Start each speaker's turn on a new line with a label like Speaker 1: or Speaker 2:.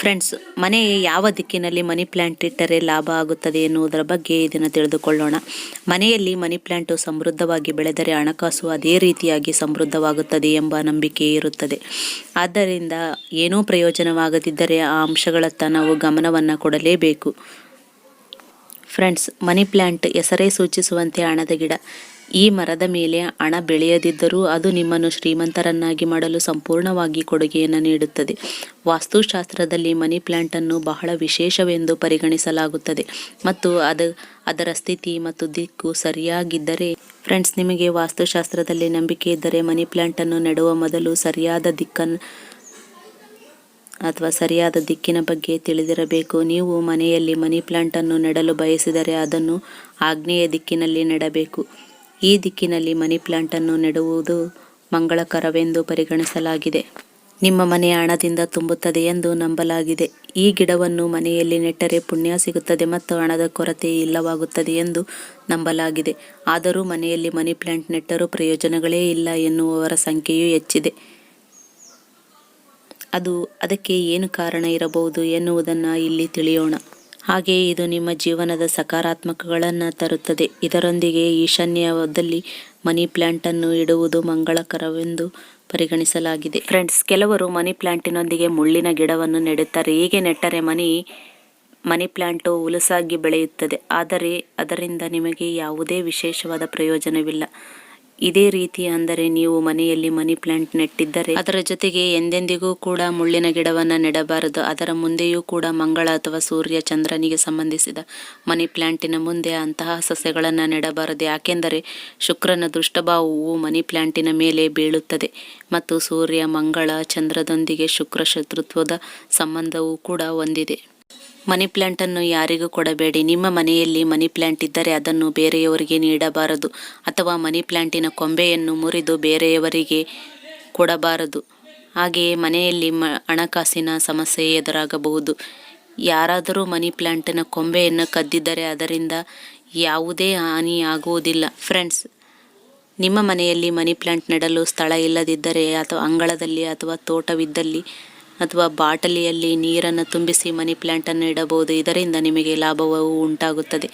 Speaker 1: Friends ಮನೆ ಯಾವ ದಿಕ್ಕಿನಲ್ಲಿ ಮನಿ ಪ್ಲ್ಯಾಂಟ್ ಇಟ್ಟರೆ ಲಾಭ ಆಗುತ್ತದೆ ಎನ್ನುವುದರ ಬಗ್ಗೆ ಇದನ್ನು ತಿಳಿದುಕೊಳ್ಳೋಣ. ಮನೆಯಲ್ಲಿ ಮನಿ ಪ್ಲ್ಯಾಂಟು ಸಮೃದ್ಧವಾಗಿ ಬೆಳೆದರೆ ಹಣಕಾಸು ಅದೇ ರೀತಿಯಾಗಿ ಸಮೃದ್ಧವಾಗುತ್ತದೆ ಎಂಬ ನಂಬಿಕೆ ಇರುತ್ತದೆ. ಆದ್ದರಿಂದ ಏನೂ ಪ್ರಯೋಜನವಾಗದಿದ್ದರೆ ಆ ಅಂಶಗಳತ್ತ ನಾವು ಗಮನವನ್ನು ಕೊಡಲೇಬೇಕು. ಫ್ರೆಂಡ್ಸ್ ಮನಿ ಪ್ಲ್ಯಾಂಟ್ ಹೆಸರೇ ಸೂಚಿಸುವಂತೆ ಹಣದ ಗಿಡ. ಈ ಮರದ ಮೇಲೆ ಹಣ ಬೆಳೆಯದಿದ್ದರೂ ಅದು ನಿಮ್ಮನ್ನು ಶ್ರೀಮಂತರನ್ನಾಗಿ ಮಾಡಲು ಸಂಪೂರ್ಣವಾಗಿ ಕೊಡುಗೆಯನ್ನು ನೀಡುತ್ತದೆ. ವಾಸ್ತುಶಾಸ್ತ್ರದಲ್ಲಿ ಮನಿ ಪ್ಲ್ಯಾಂಟನ್ನು ಬಹಳ ವಿಶೇಷವೆಂದು ಪರಿಗಣಿಸಲಾಗುತ್ತದೆ ಮತ್ತು ಅದು ಅದರ ಸ್ಥಿತಿ ಮತ್ತು ದಿಕ್ಕು ಸರಿಯಾಗಿದ್ದರೆ ಫ್ರೆಂಡ್ಸ್, ನಿಮಗೆ ವಾಸ್ತುಶಾಸ್ತ್ರದಲ್ಲಿ ನಂಬಿಕೆ ಇದ್ದರೆ ಮನಿ ಪ್ಲ್ಯಾಂಟನ್ನು ನೆಡುವ ಮೊದಲು ಸರಿಯಾದ ದಿಕ್ಕನ್ನು ಅಥವಾ ಸರಿಯಾದ ದಿಕ್ಕಿನ ಬಗ್ಗೆ ತಿಳಿದಿರಬೇಕು. ನೀವು ಮನೆಯಲ್ಲಿ ಮನಿ ಪ್ಲ್ಯಾಂಟನ್ನು ನೆಡಲು ಬಯಸಿದರೆ ಅದನ್ನು ಆಗ್ನೇಯ ದಿಕ್ಕಿನಲ್ಲಿ ನೆಡಬೇಕು. ಈ ದಿಕ್ಕಿನಲ್ಲಿ ಮನಿ ಪ್ಲ್ಯಾಂಟನ್ನು ನೆಡುವುದು ಮಂಗಳಕರವೆಂದು ಪರಿಗಣಿಸಲಾಗಿದೆ. ನಿಮ್ಮ ಮನೆಯ ಹಣದಿಂದ ತುಂಬುತ್ತದೆ ಎಂದು ನಂಬಲಾಗಿದೆ. ಈ ಗಿಡವನ್ನು ಮನೆಯಲ್ಲಿ ನೆಟ್ಟರೆ ಪುಣ್ಯ ಸಿಗುತ್ತದೆ ಮತ್ತು ಹಣದ ಕೊರತೆ ಇಲ್ಲವಾಗುತ್ತದೆ ಎಂದು ನಂಬಲಾಗಿದೆ. ಆದರೂ ಮನೆಯಲ್ಲಿ ಮನಿ ಪ್ಲಾಂಟ್ ನೆಟ್ಟರೂ ಪ್ರಯೋಜನಗಳೇ ಇಲ್ಲ ಎನ್ನುವವರ ಸಂಖ್ಯೆಯೂ ಹೆಚ್ಚಿದೆ. ಅದು ಅದಕ್ಕೆ ಏನು ಕಾರಣ ಇರಬಹುದು ಎನ್ನುವುದನ್ನು ಇಲ್ಲಿ ತಿಳಿಯೋಣ. ಹಾಗೆಯೇ ಇದು ನಿಮ್ಮ ಜೀವನದ ಸಕಾರಾತ್ಮಕಗಳನ್ನು ತರುತ್ತದೆ. ಇದರೊಂದಿಗೆ ಈಶಾನ್ಯದಲ್ಲಿ ಮನಿ ಪ್ಲ್ಯಾಂಟನ್ನು ಇಡುವುದು ಮಂಗಳಕರವೆಂದು ಪರಿಗಣಿಸಲಾಗಿದೆ. ಫ್ರೆಂಡ್ಸ್, ಕೆಲವರು ಮನಿ ಪ್ಲ್ಯಾಂಟಿನೊಂದಿಗೆ ಮುಳ್ಳಿನ ಗಿಡವನ್ನು ನೆಡುತ್ತಾರೆ. ಹೀಗೆ ನೆಟ್ಟರೆ ಮನಿ ಮನಿ ಪ್ಲ್ಯಾಂಟು ಹುಲಸಾಗಿ ಬೆಳೆಯುತ್ತದೆ. ಆದರೆ ಅದರಿಂದ ನಿಮಗೆ ಯಾವುದೇ ವಿಶೇಷವಾದ ಪ್ರಯೋಜನವಿಲ್ಲ. ಇದೇ ರೀತಿ ಅಂದರೆ ನೀವು ಮನೆಯಲ್ಲಿ ಮನಿ ಪ್ಲಾಂಟ್ ನೆಟ್ಟಿದ್ದರೆ ಅದರ ಜೊತೆಗೆ ಎಂದೆಂದಿಗೂ ಕೂಡ ಮುಳ್ಳಿನ ಗಿಡವನ್ನು ನೆಡಬಾರದು. ಅದರ ಮುಂದೆಯೂ ಕೂಡ ಮಂಗಳ ಅಥವಾ ಸೂರ್ಯ ಚಂದ್ರನಿಗೆ ಸಂಬಂಧಿಸಿದ ಮನಿ ಪ್ಲಾಂಟಿನ ಮುಂದೆ ಅಂತಹ ಸಸ್ಯಗಳನ್ನು ನೆಡಬಾರದು. ಯಾಕೆಂದರೆ ಶುಕ್ರನ ದುಷ್ಟಭಾವವು ಮನಿ ಪ್ಲಾಂಟಿನ ಮೇಲೆ ಬೀಳುತ್ತದೆ ಮತ್ತು ಸೂರ್ಯ, ಮಂಗಳ, ಚಂದ್ರದೊಂದಿಗೆ ಶುಕ್ರ ಶತ್ರುತ್ವದ ಸಂಬಂಧವೂ ಕೂಡ ಹೊಂದಿದೆ. ಮನಿ ಪ್ಲ್ಯಾಂಟನ್ನು ಯಾರಿಗೂ ಕೊಡಬೇಡಿ. ನಿಮ್ಮ ಮನೆಯಲ್ಲಿ ಮನಿ ಪ್ಲ್ಯಾಂಟ್ ಇದ್ದರೆ ಅದನ್ನು ಬೇರೆಯವರಿಗೆ ನೀಡಬಾರದು ಅಥವಾ ಮನಿ ಪ್ಲ್ಯಾಂಟಿನ ಕೊಂಬೆಯನ್ನು ಮುರಿದು ಬೇರೆಯವರಿಗೆ ಕೊಡಬಾರದು. ಹಾಗೆಯೇ ಮನೆಯಲ್ಲಿ ಮ, ಹಣಕಾಸಿನ ಸಮಸ್ಯೆ ಎದುರಾಗಬಹುದು. ಯಾರಾದರೂ ಮನಿ ಪ್ಲ್ಯಾಂಟಿನ ಕೊಂಬೆಯನ್ನು ಕದ್ದಿದ್ದರೆ ಅದರಿಂದ ಯಾವುದೇ ಹಾನಿ ಆಗುವುದಿಲ್ಲ ಫ್ರೆಂಡ್ಸ್, ನಿಮ್ಮ ಮನೆಯಲ್ಲಿ ಮನಿ ಪ್ಲ್ಯಾಂಟ್ ನೆಡಲು ಸ್ಥಳ ಇಲ್ಲದಿದ್ದರೆ ಅಥವಾ ಅಂಗಳದಲ್ಲಿ ಅಥವಾ ತೋಟವಿದ್ದಲ್ಲಿ ಅಥವಾ ಬಾಟಲಿಯಲ್ಲಿ ನೀರನ್ನು ತುಂಬಿಸಿ ಮನಿ ಪ್ಲಾಂಟನ್ನು ಇಡಬಹುದು. ಇದರಿಂದ ನಿಮಗೆ ಲಾಭವು ಉಂಟಾಗುತ್ತದೆ.